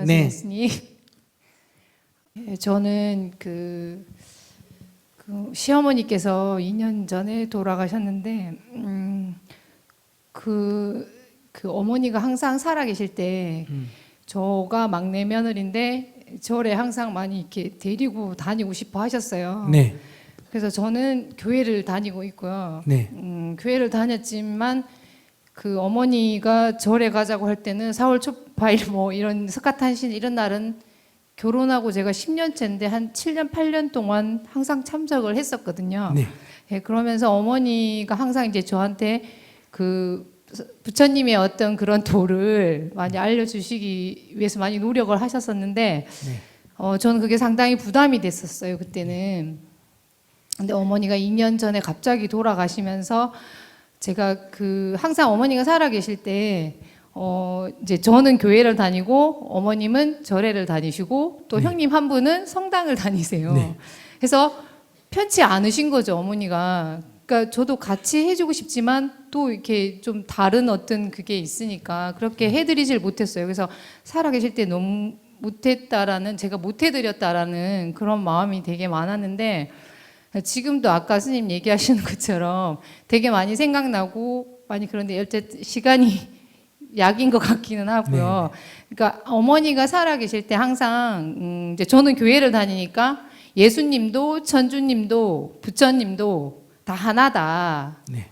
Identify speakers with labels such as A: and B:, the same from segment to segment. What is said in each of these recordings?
A: 안녕하세요,
B: 네.
A: 예, 저는 그, 그 시어머니께서 2년 전에 돌아가셨는데 음, 그, 그 어머니가 항상 살아계실 때
B: 음.
A: 저가 막내 며느리인데 절에 항상 많이 이렇게 데리고 다니고 싶어 하셨어요.
B: 네,
A: 그래서 저는 교회를 다니고 있고요.
B: 네,
A: 음, 교회를 다녔지만 그 어머니가 절에 가자고 할 때는 4월 초 파일 뭐 이런 스카탄신 이런 날은 결혼하고 제가 10년째인데 한 7년 8년 동안 항상 참석을 했었거든요.
B: 네,
A: 예, 그러면서 어머니가 항상 이제 저한테 그 부처님의 어떤 그런 도를 많이 알려주시기 위해서 많이 노력을 하셨었는데,
B: 네.
A: 어, 저는 그게 상당히 부담이 됐었어요, 그때는. 근데 어머니가 2년 전에 갑자기 돌아가시면서 제가 그 항상 어머니가 살아 계실 때, 어, 이제 저는 교회를 다니고 어머님은 절에를 다니시고 또 형님 한 분은 성당을 다니세요.
B: 네.
A: 그래서 편치 않으신 거죠, 어머니가. 그러니까 저도 같이 해주고 싶지만 또 이렇게 좀 다른 어떤 그게 있으니까 그렇게 해드리질 못했어요. 그래서 살아계실 때 너무 못했다라는 제가 못해드렸다라는 그런 마음이 되게 많았는데 지금도 아까 스님 얘기하시는 것처럼 되게 많이 생각나고 많이 그런데 열째 시간이 약인 것 같기는 하고요. 그러니까 어머니가 살아계실 때 항상 음 이제 저는 교회를 다니니까 예수님도 천주님도 부처님도 다 하나다.
B: 네,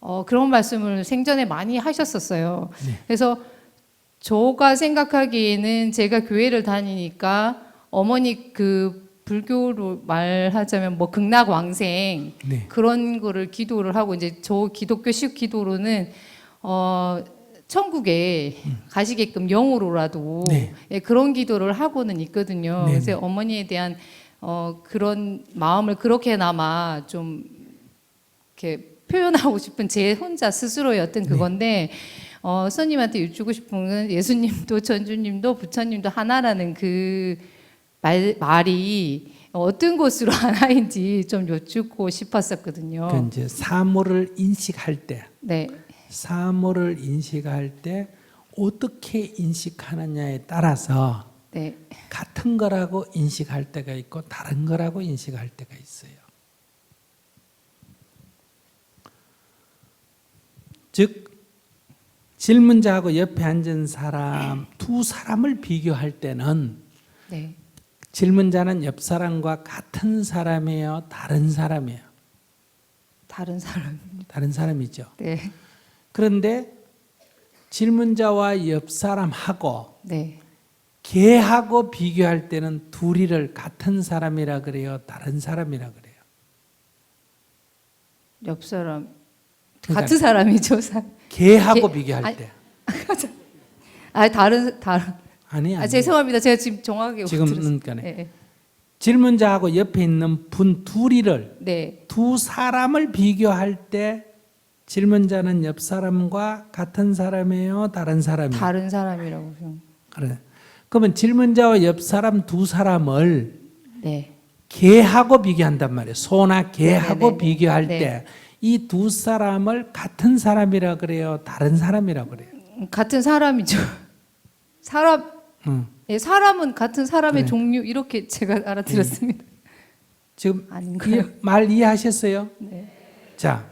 A: 어, 그런 말씀을 생전에 많이 하셨었어요.
B: 네.
A: 그래서 저가 생각하기에는 제가 교회를 다니니까 어머니 그 불교로 말하자면 뭐 극락왕생
B: 네,
A: 그런 거를 기도를 하고 이제 저 기독교식 기도로는 어 천국에 가시게끔 영으로라도
B: 네.
A: 예, 그런 기도를 하고는 있거든요.
B: 네,
A: 그래서 어머니에 대한 어 그런 마음을 그렇게나마 좀 이렇게 표현하고 싶은 제 혼자 스스로의 어떤 그건데 어 스님한테 여쭈고 싶은 건 예수님도 전주님도 부처님도 하나라는 그 말, 말이 어떤 것으로 하나인지 좀 여쭙고 싶었었거든요.
B: 그 이제 사물을 인식할 때,
A: 네,
B: 사물을 인식할 때 어떻게 인식하느냐에 따라서
A: 네,
B: 같은 거라고 인식할 때가 있고 다른 거라고 인식할 때가 있어요. 즉 질문자하고 옆에 앉은 사람 두 사람을 비교할 때는
A: 네.
B: 질문자는 옆 사람과 같은 사람이에요, 다른 사람이에요.
A: 다른 사람.
B: 다른 사람이죠.
A: 네,
B: 그런데 질문자와 옆 사람하고
A: 네.
B: 걔하고 비교할 때는 둘이를 같은 사람이라 그래요, 다른 사람이라 그래요.
A: 옆 사람
B: 그러니까
A: 같은 사람이죠. 사-
B: 걔하고
A: 걔-
B: 비교할
A: 아니,
B: 때
A: 아 다른 다른.
B: 아니
A: 아
B: 아니
A: 죄송합니다. 제가 지금 정확하게.
B: 지금은 그네
A: 네,
B: 질문자하고 옆에 있는 분 둘이를
A: 네,
B: 두 사람을 비교할 때 질문자는 옆 사람과 같은 사람이에요, 다른 사람이에요.
A: 다른 사람이라고 좀.
B: 그래. 그러면 질문자와 옆 사람 두 사람을
A: 네,
B: 개하고 비교한단 말이에요. 소나 개하고
A: 네네네.
B: 비교할
A: 네.
B: 때이 두 사람을 같은 사람이라 그래요, 다른 사람이라 그래요.
A: 음, 같은 사람이죠. 사람
B: 응.
A: 예, 사람은 같은 사람의
B: 네.
A: 종류 이렇게 제가 알아들었습니다.
B: 지금
A: 아닌가요?
B: 이- 말 이해하셨어요?
A: 네.
B: 자,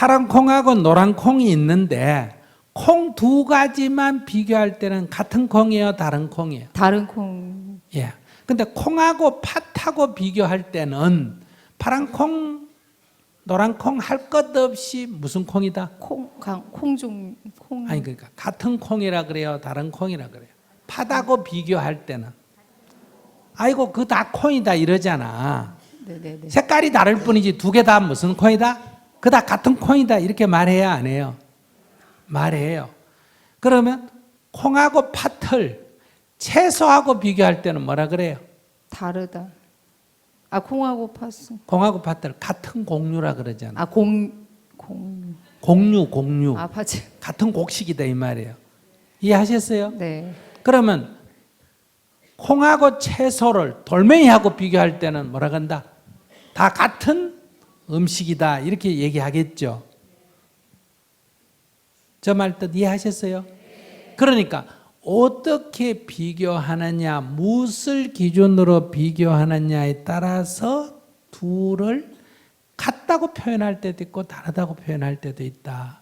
B: 파란 콩하고 노란 콩이 있는데 콩 두 가지만 비교할 때는 같은 콩이에요, 다른 콩이에요.
A: 다른 콩,
B: 예. 근데 콩하고 팥하고 비교할 때는 파란 콩, 노란 콩 할 것 없이 무슨 콩이다?
A: 콩, 강, 콩종, 콩.
B: 아니 그러니까 같은 콩이라 그래요, 다른 콩이라 그래요. 팥하고 비교할 때는 아이고 그 다 콩이다 이러잖아.
A: 네네네.
B: 색깔이 다를 뿐이지 두 개 다 무슨 콩이다? 그다 같은 콩이다 이렇게 말해야 안 해요. 말해요. 그러면 콩하고 팥을 채소하고 비교할 때는 뭐라 그래요?
A: 다르다. 아 콩하고 팥은
B: 콩하고 팥을 같은 곡류라 그러잖아.
A: 아 공, 공.
B: 곡류, 곡류.
A: 아 팥.
B: 같은 곡식이다 이 말이에요. 이해하셨어요?
A: 네.
B: 그러면 콩하고 채소를 돌멩이하고 비교할 때는 뭐라 한다? 다 같은 음식이다 이렇게 얘기하겠죠. 저 말뜻 이해하셨어요? 그러니까 어떻게 비교하느냐, 무엇을 기준으로 비교하느냐에 따라서 둘을 같다고 표현할 때도 있고 다르다고 표현할 때도 있다.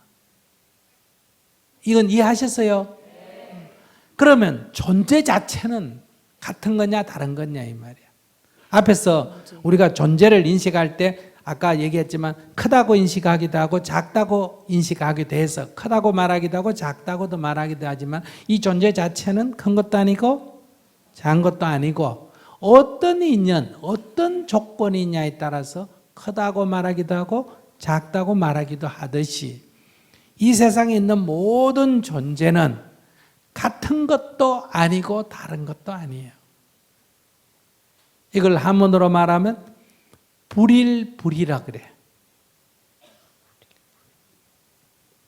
B: 이건 이해하셨어요? 그러면 존재 자체는 같은 거냐 다른 거냐 이 말이야. 앞에서 우리가 존재를 인식할 때 아까 얘기했지만 크다고 인식하기도 하고 작다고 인식하기도 해서 크다고 말하기도 하고 작다고도 말하기도 하지만 이 존재 자체는 큰 것도 아니고 작은 것도 아니고 어떤 인연, 어떤 조건이냐에 따라서 크다고 말하기도 하고 작다고 말하기도 하듯이 이 세상에 있는 모든 존재는 같은 것도 아니고 다른 것도 아니에요. 이걸 한문으로 말하면 불일불이라 그래.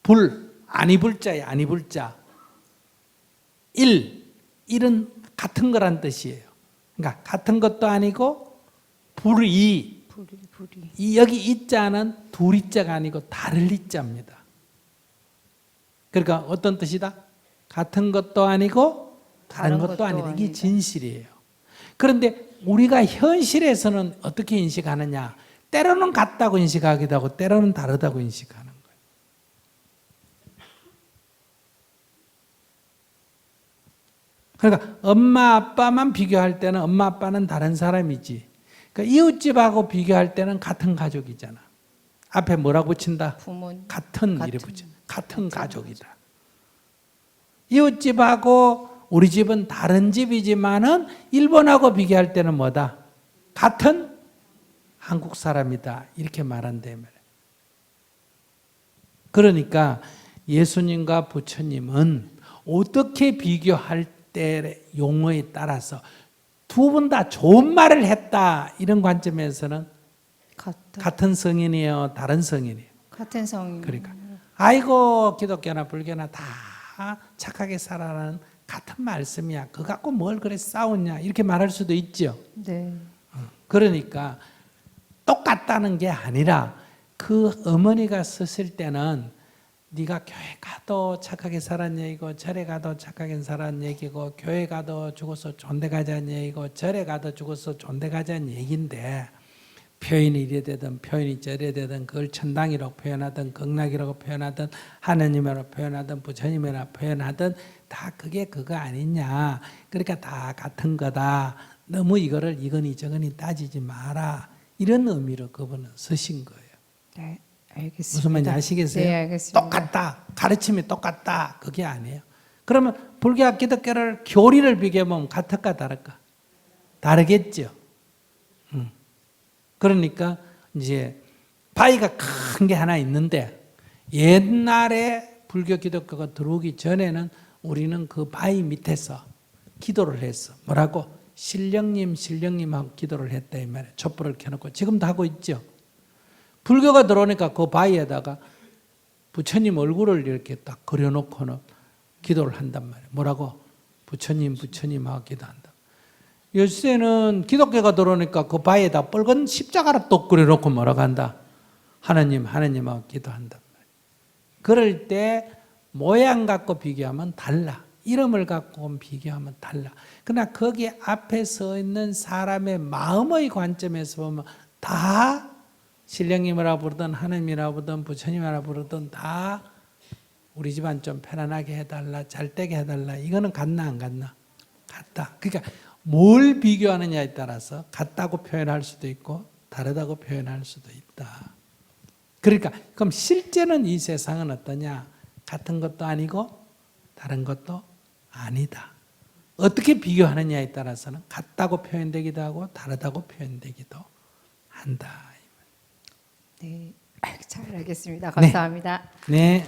B: 불 아니 불자야 아니 불자. 일 일은 같은 거란 뜻이에요. 그러니까 같은 것도 아니고 불이
A: 불이 불이.
B: 이 여기 이 자는 둘이 자가 아니고 다를 이 자입니다. 그러니까 어떤 뜻이다? 같은 것도 아니고 다른,
A: 다른
B: 것도,
A: 것도
B: 아니다. 이게
A: 아니다.
B: 진실이에요. 그런데 우리가 현실에서는 어떻게 인식하느냐? 때로는 같다고 인식하기도 하고 때로는 다르다고 인식하는 거예요. 그러니까 엄마 아빠만 비교할 때는 엄마 아빠는 다른 사람이지. 그러니까 이웃집하고 비교할 때는 같은 가족이잖아. 앞에 뭐라고 붙인다?
A: 부모님.
B: 같은,
A: 같은.
B: 이래 붙여. 같은 가족이다. 이웃집하고 우리 집은 다른 집이지만은 일본하고 비교할 때는 뭐다? 같은 한국 사람이다. 이렇게 말이야. 그러니까 예수님과 부처님은 어떻게 비교할 때 용어에 따라서 두 분 다 좋은 말을 했다. 이런 관점에서는
A: 같다.
B: 같은 성인이에요, 다른 성인이에요.
A: 같은 성.
B: 그러니까 아이고 기독교나 불교나 다 착하게 살아라는 같은 말씀이야. 그거 갖고 뭘 그래 싸웠냐 이렇게 말할 수도 있죠.
A: 네.
B: 그러니까 똑같다는 게 아니라 그 어머니가 썼을 때는 네가 교회 가도 착하게 살았는 얘기고 절에 가도 착하게 살았는 얘기고 교회 가도 죽어서 존대 가자는 얘기고 절에 가도 죽어서 존대 가자는 얘기인데 표현이 이래 되든 표현이 저래 되든 그걸 천당이라고 표현하든 극락이라고 표현하든 하느님이라고 표현하든 부처님이라고 표현하든 다 그게 그거 아니냐 그러니까 다 같은 거다 너무 이거를 이거니 저거니 따지지 마라 이런 의미로 그분은 쓰신 거예요
A: 네. 알겠습니다.
B: 무슨 말인지 아시겠어요?
A: 네, 알겠습니다.
B: 똑같다 가르침이 똑같다 그게 아니에요 그러면 불교와 기독교를 교리를 비교하면 같을까 다를까 다르겠죠 음. 그러니까 이제 바위가 큰 게 하나 있는데 옛날에 불교 기독교가 들어오기 전에는 우리는 그 바위 밑에서 기도를 했어. 뭐라고? 신령님, 신령님하고 기도를 했다 이 말이에요. 촛불을 켜놓고 지금도 하고 있죠. 불교가 들어오니까 그 바위에다가 부처님 얼굴을 이렇게 딱 그려놓고는 기도를 한단 말이에요. 뭐라고? 부처님, 부처님하고 기도한다. 요새는 기독교가 들어오니까 그 바위에다 빨간 십자가를 또 그려놓고 뭐라고 한다? 하나님, 하나님하고 말이에요. 그럴 때 모양 갖고 비교하면 달라. 이름을 갖고 비교하면 달라. 그러나 거기 앞에 서 있는 사람의 마음의 관점에서 보면 다 신령님이라 부르든 하나님이라 부르든 부처님이라 부르든 다 우리 집안 좀 편안하게 해달라, 잘 되게 해달라. 이거는 같나 안 같나? 같다. 그러니까 뭘 비교하느냐에 따라서 같다고 표현할 수도 있고 다르다고 표현할 수도 있다. 그러니까 그럼 실제는 이 세상은 어떠냐? 같은 것도 아니고 다른 것도 아니다. 어떻게 비교하느냐에 따라서는 같다고 표현되기도 하고 다르다고 표현되기도 한다.
A: 네. 잘 알겠습니다. 감사합니다.
B: 네.